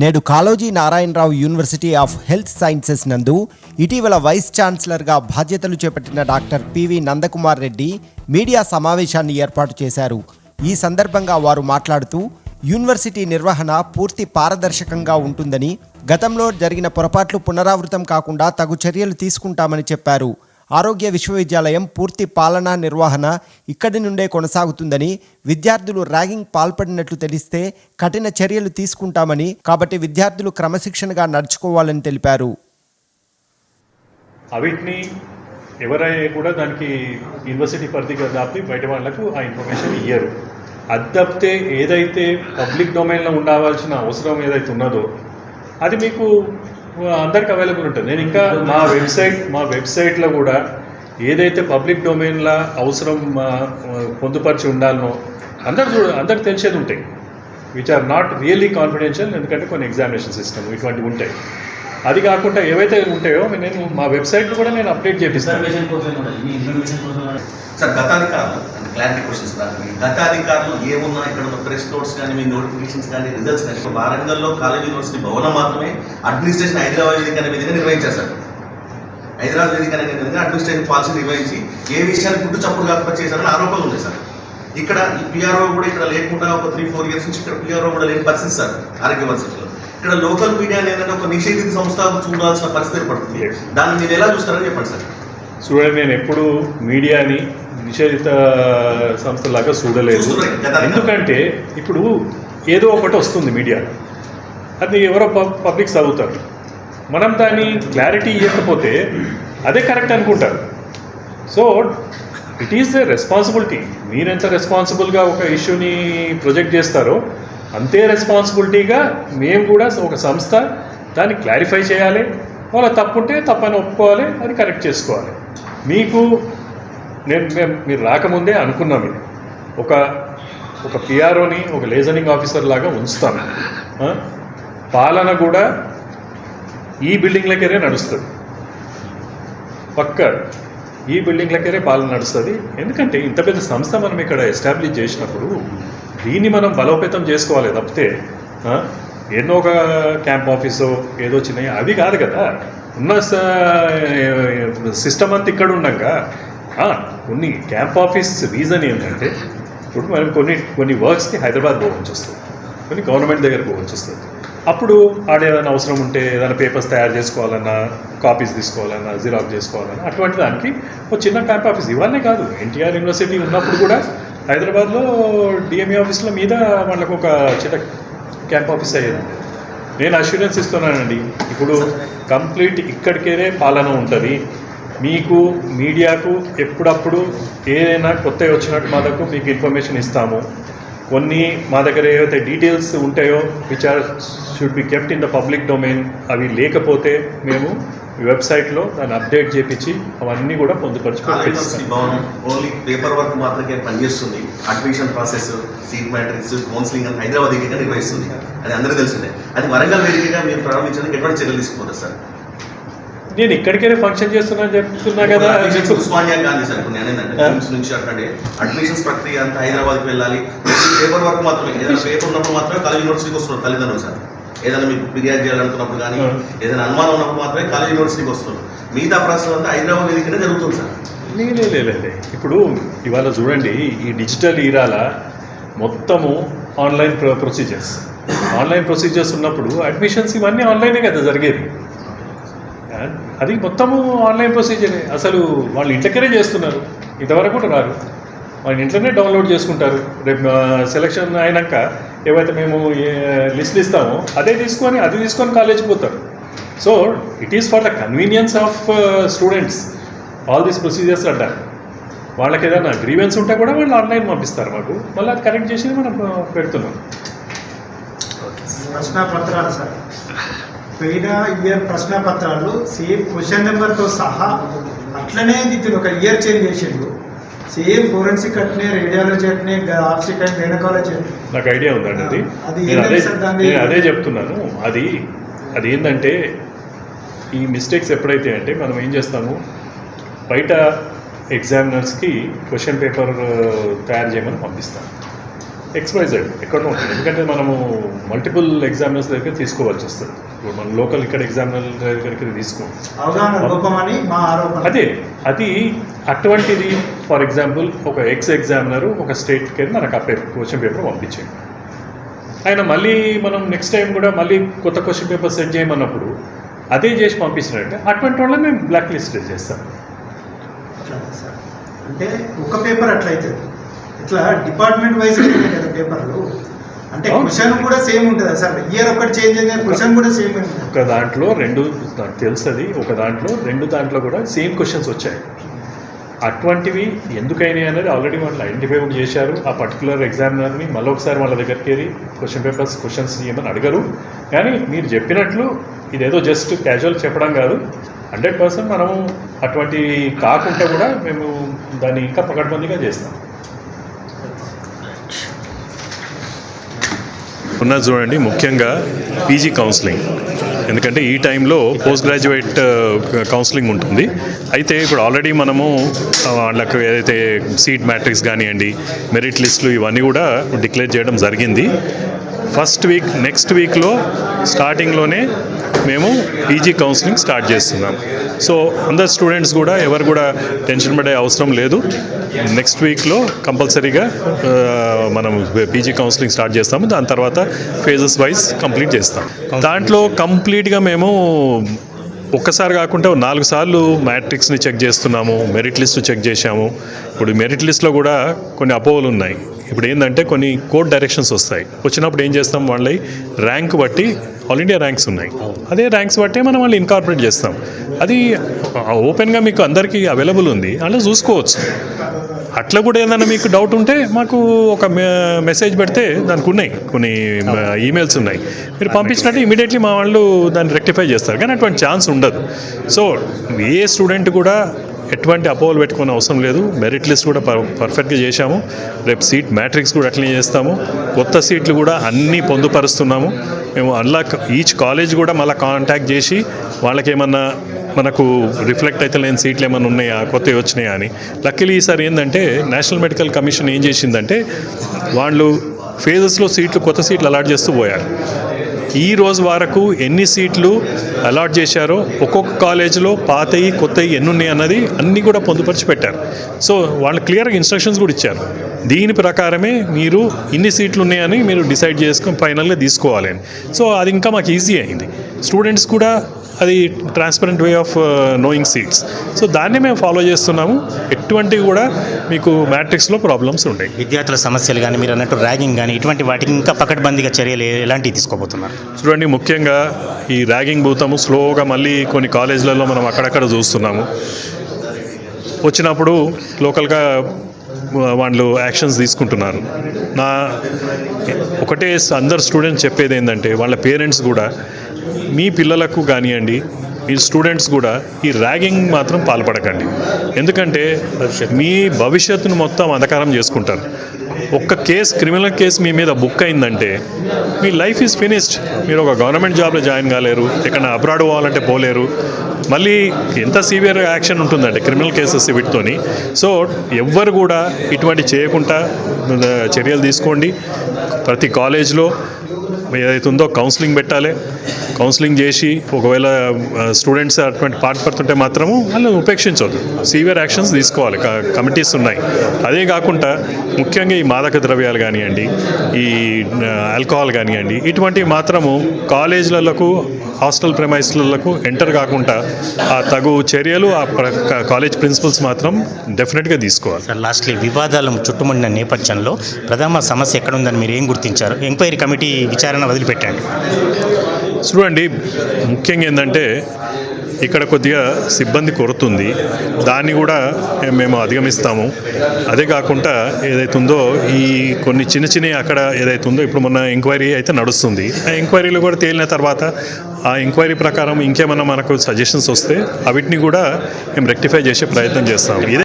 నేడు Kaloji Narayanarao university of health sciences నందు ఇటీవల వైస్ ఛాన్సలర్గా బాధ్యతలు చేపట్టిన doctor PV Nandakumar Reddy media సమావేశాన్ని ఏర్పాటు చేశారు. ఈ సందర్భంగా వారు మాట్లాడుతూ యూనివర్సిటీ నిర్వహణ పూర్తి పారదర్శకంగా ఉంటుందని గతంలో జరిగిన పొరపాట్లు పునరావృతం కాకుండా తగు చర్యలు తీసుకుంటామని చెప్పారు. ఆరోగ్య విశ్వవిద్యాలయం పూర్తి పాలనా నిర్వహణ ఇక్కడి నుండే కొనసాగుతుందని విద్యార్థులు ర్యాగింగ్ పాల్పడినట్లు తెలిస్తే కఠిన చర్యలు తీసుకుంటామని కాబట్టి విద్యార్థులు క్రమశిక్షణగా నడుచుకోవాలని తెలిపారు. అవిటిని ఎవరైనా కూడా దానికి యూనివర్సిటీ పరిధిగా దాపి బయట వాళ్ళకు ఆ ఇన్ఫర్మేషన్ ఇయ్యరు. అది తప్పితే ఏదైతే పబ్లిక్ డొమైన్లో ఉండవలసిన అవసరం ఏదైతే ఉన్నదో అది మీకు అందరికి అవైలబుల్ ఉంటుంది. నేను ఇంకా మా వెబ్సైట్ మా వెబ్సైట్లో కూడా ఏదైతే పబ్లిక్ డొమైన్లో అవసరం పొందుపరిచి ఉండాలనో అందరు చూడ అందరికి తెలిసేది ఉంటాయి. Which are not really confidential ఎందుకంటే కొన్ని ఎగ్జామినేషన్ సిస్టమ్ ఇటువంటివి ఉంటాయి. అది కాకుండా ఏవైతే ఉంటాయో నేను మా వెబ్సైట్ కూడా నేను అప్డేట్ చేపిస్తాను. సార్ గతాధికారులు క్లారిటీ క్వశ్చన్స్ దానికి గతాధికారులు ఏమున్నా ఇక్కడ ఉన్న ప్రెస్ నోట్స్ కానీ మీ నోటిఫికేషన్స్ కానీ రిజల్ట్స్ కానీ వారంగల్లో కాలేజ్ యూనివర్సిటీ భవనం మాత్రమే అడ్మినిస్ట్రేషన్ హైదరాబాద్ వేదిక అనే విధంగా నిర్వహించారు. సార్ హైదరాబాద్ వేదిక అనే విధంగా అడ్మినిస్ట్రేషన్ పాలసీ నిర్వహించి ఏ విషయాన్ని పుట్టు చప్పుడు కాకపోతే చేశారని ఆరోపణలు ఉన్నాయి సార్. ఇక్కడ పిఆర్ఓ కూడా ఇక్కడ లేకుండా ఒక త్రీ ఫోర్ ఇయర్స్ నుంచి ఇక్కడ పిఆర్ఓ కూడా లేని పరిస్థితి సార్ ఆరోగ్య పరిస్థితుల్లో ఇక్కడ లోకల్ మీడియా ఏంటంటే ఒక నిషేధిత సంస్థ చూడాల్సిన పరిస్థితి ఏర్పడుతుంది. దాన్ని మీరు ఎలా చూస్తారని చెప్పండి సార్? చూడండి నేను ఎప్పుడు మీడియాని నిషేధిత సంస్థలాగా చూడలేదు. ఎందుకంటే ఇప్పుడు ఏదో ఒకటి వస్తుంది మీడియా. అది ఎవరో పబ్- పబ్లిక్ చదువుతారు. మనం దాన్ని క్లారిటీ ఇవ్వకపోతే అదే కరెక్ట్ అనుకుంటారు. So it is the responsibility. మీరెంత రెస్పాన్సిబుల్గా ఒక ఇష్యూని ప్రొజెక్ట్ చేస్తారో అంతే రెస్పాన్సిబిలిటీగా మేము కూడా ఒక సంస్థ దాన్ని క్లారిఫై చేయాలి. వాళ్ళ తప్పుంటే తప్పని ఒప్పుకోవాలి అది కరెక్ట్ చేసుకోవాలి. మీకు నేను మేము మీరు రాకముందే అనుకున్నాం ఇది. ఒక ఒక పిఆర్ఓని ఒక లేజనింగ్ ఆఫీసర్ లాగా ఉంచుతాను. పాలన కూడా ఈ బిల్డింగ్లకెరే నడుస్తుంది. పక్క ఈ బిల్డింగ్లకెరే పాలన నడుస్తుంది. ఎందుకంటే ఇంత పెద్ద సంస్థ మనం ఇక్కడ ఎస్టాబ్లిష్ చేసినప్పుడు దీన్ని మనం బలోపేతం చేసుకోవాలి తప్పితే ఎన్నో ఒక క్యాంప్ ఆఫీసో ఏదో చిన్న అది కాదు కదా. ఉన్న సిస్టమ్ అంతా ఇక్కడ ఉండగా కొన్ని క్యాంప్ ఆఫీస్ రీజన్ ఏంటంటే ఇప్పుడు మనం కొన్ని కొన్ని వర్క్స్కి హైదరాబాద్ పోవాల్సి వస్తుంది. కొన్ని గవర్నమెంట్ దగ్గర పోవాల్సి వస్తుంది. అప్పుడు ఆడ ఏదైనా అవసరం ఉంటే ఏదైనా పేపర్స్ తయారు చేసుకోవాలన్నా కాపీస్ తీసుకోవాలన్నా జిరాక్స్ చేసుకోవాలన్నా అటువంటి దానికి ఒక చిన్న క్యాంప్ ఆఫీస్ ఇవన్నీ కాదు. ఎన్టీఆర్ యూనివర్సిటీ ఉన్నప్పుడు కూడా హైదరాబాద్లో డిఎంఈ ఆఫీస్ల మీద వాళ్ళకు ఒక చిన్న క్యాంప్ ఆఫీస్ అయ్యేది నేను అష్యూరెన్స్ ఇస్తున్నానండి. ఇప్పుడు కంప్లీట్ ఇక్కడికేనే పాలన ఉంటుంది. మీకు మీడియాకు ఎప్పుడప్పుడు ఏదైనా కొత్తవి వచ్చినట్టు మా దగ్గర మీకు ఇన్ఫర్మేషన్ ఇస్తాము. కొన్ని మా దగ్గర ఏవైతే డీటెయిల్స్ ఉంటాయో which are should be kept in the public domain అవి లేకపోతే మేము వెబ్సైట్లో దాన్ని అప్డేట్ చేపించి అవన్నీ కూడా ఓన్లీ పేపర్ వర్క్ మాత్రమే పనిచేస్తుంది. Admission process seat matrix counselling అని హైదరాబాద్ వేదికగా నిర్వహిస్తుంది అది అందరికీ తెలిసిందే. అది వరంగల్ వేదికగా మీరు ప్రారంభించడానికి ఎటువంటి చర్యలు తీసుకుపోతారు సార్ నేను ఇక్కడికైనా ఫంక్షన్ చేస్తున్నా చెప్తున్నా కదా. ఉస్మానియా గాంధీ సార్ ఇప్పుడు. నిమ్స్ నుంచి అక్కడే అడ్మిషన్స్ ప్రక్రియ అంతా హైదరాబాద్కి వెళ్ళాలి. పేపర్ వర్క్ మాత్రమే ఏదైనా పేపర్ ఉన్నప్పుడు మాత్రమే కాలేజ్ యూనివర్సిటీకి వస్తున్నారు తల్లిదండ్రులు సార్. ఏదైనా మీకు ఫిర్యాదు చేయాలనుకున్నప్పుడు కానీ. ఏదైనా అనుమానం ఉన్నప్పుడు మాత్రమే కాలేజ్ యూనివర్సిటీకి వస్తున్నారు. మిగతా ప్రాసెస్ అంతా హైదరాబాద్ వేదికనే జరుగుతుంది సార్. లే, లే, లే, లే, లే. ఇప్పుడు ఇవాళ చూడండి ఈ డిజిటల్ ఈరాల మొత్తము online pro procedures. Online procedures ఉన్నప్పుడు అడ్మిషన్స్ ఇవన్నీ ఆన్లైనే కదా జరిగేది. అది మొత్తము ఆన్లైన్ ప్రొసీజరే. అసలు వాళ్ళు ఇంట్లోనే చేస్తున్నారు. ఇంతవరకు కూడా రారు వాళ్ళు ఇంట్లోనే డౌన్లోడ్ చేసుకుంటారు. రేపు సెలక్షన్ అయినాక ఏవైతే మేము లిస్ట్ ఇస్తామో అదే తీసుకొని అది తీసుకొని కాలేజీకి పోతారు. So it is for the convenience of students all these procedures అంటారు వాళ్ళకి ఏదైనా గ్రీవెన్స్ ఉంటే కూడా వాళ్ళు ఆన్లైన్ పంపిస్తారు మాకు. మళ్ళీ అది కరెక్ట్ చేసి మనం పెడుతున్నాం. ప్రశ్న పత్రాలు సార్. పోయిన ఇయర్ ప్రశ్న పత్రాలు సేమ్ క్వశ్చన్ నెంబర్తో సహా అట్లనే దిద్దులు ఒక ఇయర్ చేంజ్ చేసిండు. సేమ్ ఫోరెన్సిక్ అట్నే రేడియాలజీ అట్నే ఆప్సిక్ అండ్ గైనకాలజీ నాకు ఐడియా ఉందండి అది అది చెప్తున్నాను. అది అది ఏంటంటే ఈ మిస్టేక్స్ ఎప్పుడైతే అంటే మనం ఏం చేస్తాము? బయట ఎగ్జామినర్స్కి క్వశ్చన్ పేపర్ తయారు చేయమని పంపిస్తాం. ఎక్స్వైజెడ్ ఎక్కడో ఉంటుంది. ఎందుకంటే మనము మల్టిపుల్ ఎగ్జామినర్స్ దగ్గర తీసుకోవాల్సి వస్తుంది. ఇప్పుడు మన లోకల్ ఇక్కడ ఎగ్జామినర్ దగ్గరికి తీసుకో. అవగాహన లోపం అని మా ఆరోపణ. అదే అది అటువంటిది ఫర్ ఎగ్జాంపుల్ ఒక ఎక్స్ ఎగ్జామినర్ ఒక స్టేట్కి వెళ్ళి మనకు ఆ పేపర్ క్వశ్చన్ పేపర్ పంపించాడు. ఆయన మళ్ళీ మనం నెక్స్ట్ టైం కూడా మళ్ళీ కొత్త క్వశ్చన్ పేపర్ సెండ్ చేయమన్నప్పుడు అదే చేసి పంపించినట్టే అటువంటి వాళ్ళని మేము బ్లాక్ లిస్ట్ చేస్తాం అంటే ఒక పేపర్ అట్లయితుంది ఇట్లా డిపార్ట్మెంట్ వైజ్ కదా పేపర్లు అంటే క్వశ్చన్ కూడా సేమ్ ఉంటుంది సార్? ఇయర్ ఒకటి చేంజ్ అయిన క్వశ్చన్ కూడా సేమ్ ఉంటుంది. ఒక దాంట్లో రెండు నాకు తెలుస్తుంది ఒక దాంట్లో రెండు దాంట్లో కూడా సేమ్ క్వశ్చన్స్ వచ్చాయి. అటువంటివి ఎందుకైనాయి అనేది ఆల్రెడీ వాళ్ళు ఐడెంటిఫై కూడా చేశారు. ఆ పర్టికులర్ ఎగ్జామినర్ని మళ్ళీ ఒకసారి వాళ్ళ దగ్గరికి వెళ్ళి క్వశ్చన్ పేపర్స్ క్వశ్చన్స్ ఏమని అడగరు. కానీ మీరు చెప్పినట్లు ఇదేదో జస్ట్ క్యాజువల్ చెప్పడం కాదు. హండ్రెడ్ పర్సెంట్ మనము అటువంటి కాకుండా కూడా మేము దాన్ని ఇంకా పకడ్బందీగా చేస్తాం. ఉన్నది చూడండి ముఖ్యంగా పీజీ కౌన్సిలింగ్ ఎందుకంటే ఈ టైంలో పోస్ట్ గ్రాడ్యుయేట్ కౌన్సిలింగ్ ఉంటుంది. అయితే ఇప్పుడు ఆల్రెడీ మనము వాళ్ళకు ఏదైతే సీట్ మ్యాట్రిక్స్ కానివ్వండి మెరిట్ లిస్టులు ఇవన్నీ కూడా డిక్లేర్ చేయడం జరిగింది. ఫస్ట్ వీక్ నెక్స్ట్ వీక్లో స్టార్టింగ్లోనే మేము పీజీ కౌన్సిలింగ్ స్టార్ట్ చేస్తున్నాం. సో అందరు స్టూడెంట్స్ కూడా ఎవరు కూడా టెన్షన్ పడే అవసరం లేదు. నెక్స్ట్ వీక్లో కంపల్సరీగా మనం పీజీ కౌన్సిలింగ్ స్టార్ట్ చేస్తాము. దాని తర్వాత ఫేజెస్ వైజ్ కంప్లీట్ చేస్తాం. దాంట్లో కంప్లీట్గా మేము ఒక్కసారి కాకుండా నాలుగు సార్లు మ్యాట్రిక్స్ని చెక్ చేస్తున్నాము మెరిట్ లిస్ట్ చెక్ చేశాము. ఇప్పుడు మెరిట్ లిస్ట్లో కూడా కొన్ని అపోహలు ఉన్నాయి. ఇప్పుడు ఏంటంటే కొన్ని కోడ్ డైరెక్షన్స్ వస్తాయి. వచ్చినప్పుడు ఏం చేస్తాం వాళ్ళవి ర్యాంక్ బట్టి ఆల్ ఇండియా ర్యాంక్స్ ఉన్నాయి. అదే ర్యాంక్స్ బట్టే మనం వాళ్ళు ఇన్కార్పొరేట్ చేస్తాం. అది ఓపెన్గా మీకు అందరికీ అవైలబుల్ ఉంది. అలా చూసుకోవచ్చు. అట్లా కూడా ఏదైనా మీకు డౌట్ ఉంటే మాకు ఒక మె- మెసేజ్ పెడితే దానికి ఉన్నాయి. కొన్ని ఈమెయిల్స్ ఉన్నాయి. మీరు పంపించినట్టు ఇమీడియట్లీ మా వాళ్ళు దాన్ని రెక్టిఫై చేస్తారు. కానీ అటువంటి ఛాన్స్ ఉండదు. సో ఏ స్టూడెంట్ కూడా ఎటువంటి అపోహలు పెట్టుకునే అవసరం లేదు. మెరిట్ లిస్ట్ కూడా పర్ఫెక్ట్గా చేశాము. రేపు సీట్ మ్యాట్రిక్స్ కూడా అట్లనే చేస్తాము. కొత్త సీట్లు కూడా అన్నీ పొందుపరుస్తున్నాము. మేము అన్లాక్ ఈచ్ కాలేజ్ కూడా మళ్ళీ కాంటాక్ట్ చేసి వాళ్ళకి ఏమన్నా మనకు రిఫ్లెక్ట్ అయితే లేని సీట్లు ఏమైనా ఉన్నాయా? కొత్తవి వచ్చినాయా అని. లక్కీలీ ఈసారి ఏంటంటే నేషనల్ మెడికల్ కమిషన్ ఏం చేసిందంటే వాళ్ళు ఫేజెస్లో సీట్లు కొత్త సీట్లు అలాట్ చేస్తూ పోయారు. ఈ రోజు వరకు ఎన్ని సీట్లు అలాట్ చేశారో ఒక్కొక్క కాలేజీలో పాతయి కొత్తవి ఎన్ని ఉన్నాయి అన్నది అన్నీ కూడా పొందుపరిచి పెట్టారు. సో వాళ్ళు క్లియర్గా ఇన్స్ట్రక్షన్స్ కూడా ఇచ్చారు. దీని ప్రకారమే మీరు ఇన్ని సీట్లు ఉన్నాయని మీరు డిసైడ్ చేసుకుని ఫైనల్గా తీసుకోవాలి అని. సో అది ఇంకా మాకు ఈజీ అయింది. స్టూడెంట్స్ కూడా అది transparent way of knowing seats so దాన్ని మేము ఫాలో చేస్తున్నాము. ఎటువంటివి కూడా మీకు మ్యాట్రిక్స్లో ప్రాబ్లమ్స్ ఉంటాయి విద్యార్థుల సమస్యలు కానీ మీరు అన్నట్టు ర్యాగింగ్ కానీ ఇటువంటి వాటికి ఇంకా పకడ్బందీగా చర్యలు ఎలాంటివి తీసుకోబోతున్నారు? చూడండి ముఖ్యంగా ఈ ర్యాగింగ్ భూతము స్లోగా మళ్ళీ కొన్ని కాలేజీలలో మనం అక్కడక్కడ చూస్తున్నాము. వచ్చినప్పుడు లోకల్గా వాళ్ళు యాక్షన్స్ తీసుకుంటున్నారు. నా ఒకటే అందరు స్టూడెంట్స్ చెప్పేది ఏంటంటే వాళ్ళ పేరెంట్స్ కూడా మీ పిల్లలకు కానివ్వండి ఈ స్టూడెంట్స్ కూడా ఈ ర్యాగింగ్ మాత్రం పాల్పడకండి. ఎందుకంటే మీ భవిష్యత్తును మొత్తం అంధకారం చేసుకుంటారు. ఒక్క కేసు క్రిమినల్ కేసు మీ మీద బుక్ అయిందంటే మీ లైఫ్ ఈజ్ ఫినిష్డ్. మీరు ఒక గవర్నమెంట్ జాబ్లో జాయిన్ కాలేరు ఎక్కడ అబ్రాడ్ పోవాలంటే పోలేరు. మళ్ళీ ఎంత సివియర్ యాక్షన్ ఉంటుందంటే క్రిమినల్ కేసెస్ వీటితోని. సో ఎవ్వరు కూడా ఇటువంటి చేయకుండా చర్యలు తీసుకోండి. ప్రతి కాలేజ్లో ఏదైతే ఉందో కౌన్సిలింగ్ పెట్టాలి. కౌన్సిలింగ్ చేసి ఒకవేళ స్టూడెంట్స్ అటువంటి పాటుపడుతుంటే మాత్రము వాళ్ళు ఉపేక్షించవద్దు సీవియర్ యాక్షన్స్ తీసుకోవాలి. కమిటీస్ ఉన్నాయి. అదే కాకుండా ముఖ్యంగా ఈ మాదక ద్రవ్యాలు కానివ్వండి ఈ ఆల్కహాల్ కానివ్వండి ఇటువంటివి మాత్రము కాలేజీలకు హాస్టల్ ప్రెమైస్లకు ఎంటర్ కాకుండా ఆ తగు చర్యలు ఆ ప్ర- కాలేజ్ ప్రిన్సిపల్స్ మాత్రం డెఫినెట్గా తీసుకోవాలి. సార్ లాస్ట్లీ వివాదాలు చుట్టుముడిన నేపథ్యంలో ప్రధాన సమస్య ఎక్కడ ఉందని మీరు ఏం గుర్తించారు? ఎంక్వైరీ కమిటీ విచారణ వదిలిపెట్టండి చూడండి ముఖ్యంగా ఏంటంటే ఇక్కడ కొద్దిగా సిబ్బంది కొరత ఉంది దాన్ని కూడా మేము అధిగమిస్తాము. అదే కాకుండా ఏదైతుందో ఉందో ఈ కొన్ని చిన్న చిన్న అక్కడ ఏదైతుందో ఉందో ఇప్పుడు మొన్న ఎంక్వైరీ అయితే నడుస్తుంది. ఆ ఎంక్వైరీలో కూడా తేలిన తర్వాత ఆ ఎంక్వైరీ ప్రకారం ఇంకేమైనా మనకు సజెషన్స్ వస్తే అవిటిని కూడా మేము రెక్టిఫై చేసే ప్రయత్నం చేస్తాము.